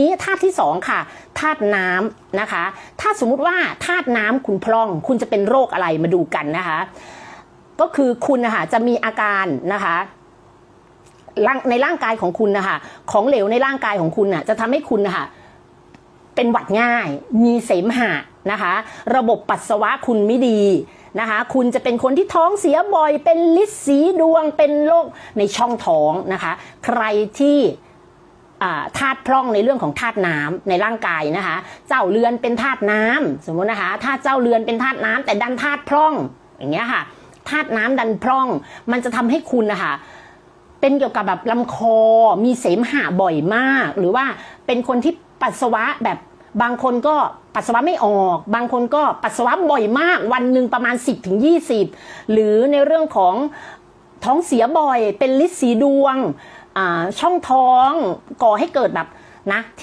นี้ธาตุที่สองค่ะธาตุน้ำนะคะ ถ้าสมมุติว่าธาตุน้ำคุณพร่อง คุณจะเป็นโรคอะไรมาดูกันนะคะ ก็คือคุณนะคะจะมีอาการนะคะในร่างกายของคุณนะคะของเหลวในร่างกายของคุณน่ะจะทำให้คุณนะคะเป็นหวัดง่าย มีเสมหะนะคะ ระบบปัสสาวะคุณไม่ดีนะคะ คุณจะเป็นคนที่ท้องเสียบ่อย เป็นลิดสีดวงเป็นโรคในช่องท้องนะคะ ใครที่ ธาตุพร่องในเรื่องของธาตุน้ำในร่างกายนะคะ เจ้าเรือนเป็นธาตุน้ำสมมตินะคะ ถ้าเจ้าเรือนเป็นธาตุน้ำแต่ดันธาตุพร่องอย่างเงี้ยค่ะธาตุน้ำดันพร่อง มันจะทำให้คุณนะคะเป็นเกี่ยวกับแบบลำคอมีเสมหะบ่อยมาก หรือว่าเป็นคนที่ปัสสาวะแบบบางคนก็ปัสสาวะไม่ออก บางคนก็ปัสสาวะบ่อยมาก วันหนึ่งประมาณ 10ถึง20 หรือในเรื่องของ ท้องเสียบ่อย เป็นลิดสีดวง ช่องท้องก่อให้เกิดแบบนะที่